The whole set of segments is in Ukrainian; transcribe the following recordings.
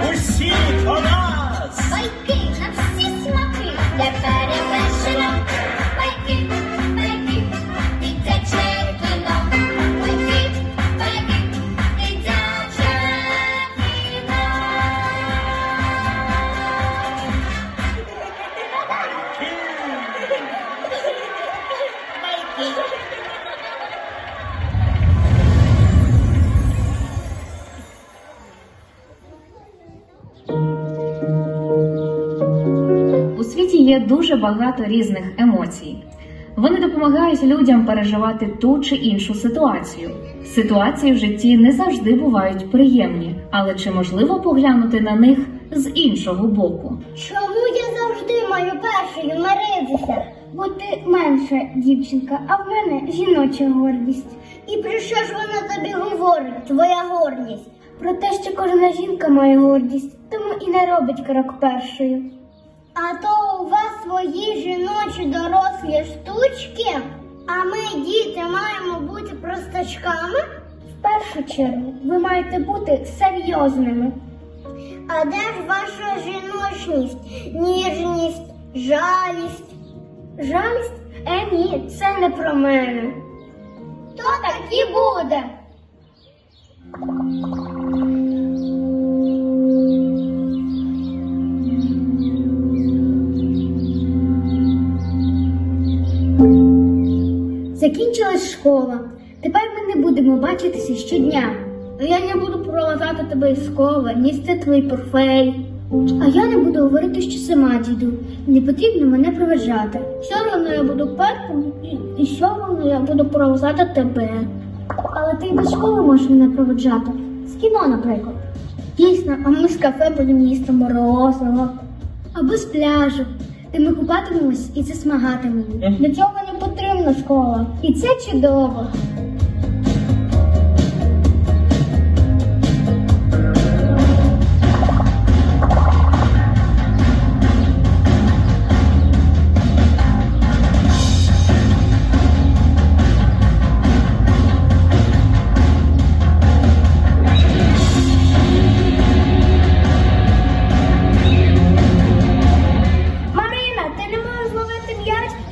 We're on світі є дуже багато різних емоцій. Вони допомагають людям переживати ту чи іншу ситуацію. Ситуації в житті не завжди бувають приємні, але чи можливо поглянути на них з іншого боку? Чому я завжди маю першою миритися? Бо ти менша дівчинка, а в мене жіноча гордість. І про що ж вона тобі говорить, твоя гордість? Про те, що кожна жінка має гордість, тому і не робить крок першою. А то у вас свої жіночі дорослі штучки, а ми, діти, маємо бути простачками? В першу чергу ви маєте бути серйозними. А де ж ваша жіночність, ніжність, жалість? Жалість? Е, ні, це не про мене. То так і буде. Закінчилась школа. Тепер ми не будемо бачитися щодня. А я не буду проважати тебе із школи, нести твій портфель. А я не буду говорити, що сама діду. Не потрібно мене проважати. Все одно я буду першим і, і все одно я буду проважати тебе. Але ти й без школи можеш мене проводжати. З кіно, наприклад. Дійсно, а ми з кафе будемо їсти морозиво. Або з пляжу, де ми купатимемось і засмагатимемо. Для цього не потрібна школа. І це чудово.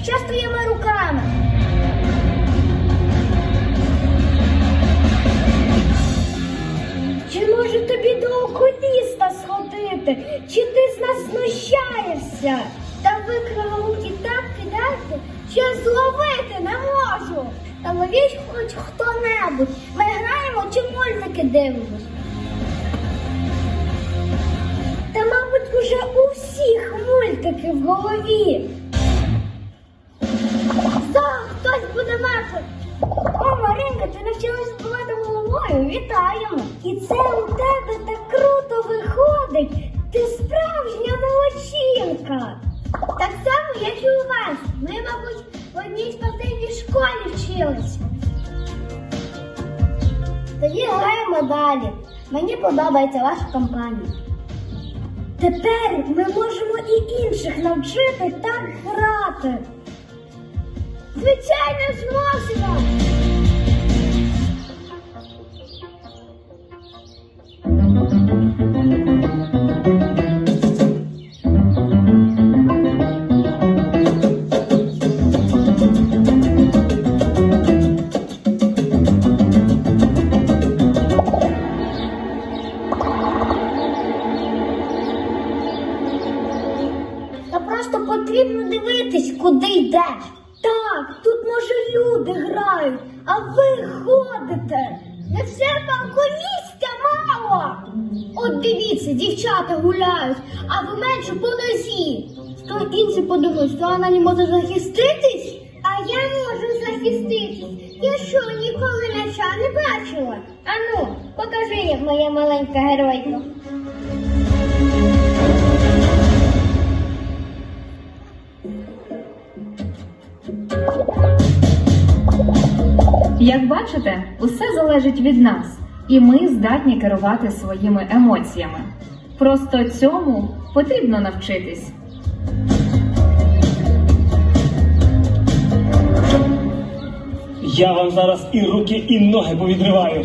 Що з твоїми сходити? Чи ти з нас знущаєшся? Та ви криволукі так кидаєте, що зловити не можу. Та ловіть хоч хто-небудь. Ми граємо чи мультики дивимось. Та, мабуть, уже у всіх мультики в голові. За, хтось буде мати. О, Маринка, ти навчилась збивати головою. Вітаємо! І це у тебе так Тоді граємо далі. Мені подобається ваша компанія. Тепер ми можемо і інших навчити так грати. Звичайно, зможемо. Просто потрібно дивитись, куди йдеш. Так, тут може люди грають, а ви ходите. Не все банку місця мало. От дивіться, дівчата гуляють, а ви менше по нозі. Хто інші подумають, що вона не може захиститись? А я можу захиститись. Я що, ніколи м'яча не бачила? Ану, покажи, моя маленька геройка. Як бачите, усе залежить від нас, і ми здатні керувати своїми емоціями. Просто цьому потрібно навчитись. Я вам зараз і руки, і ноги повідриваю.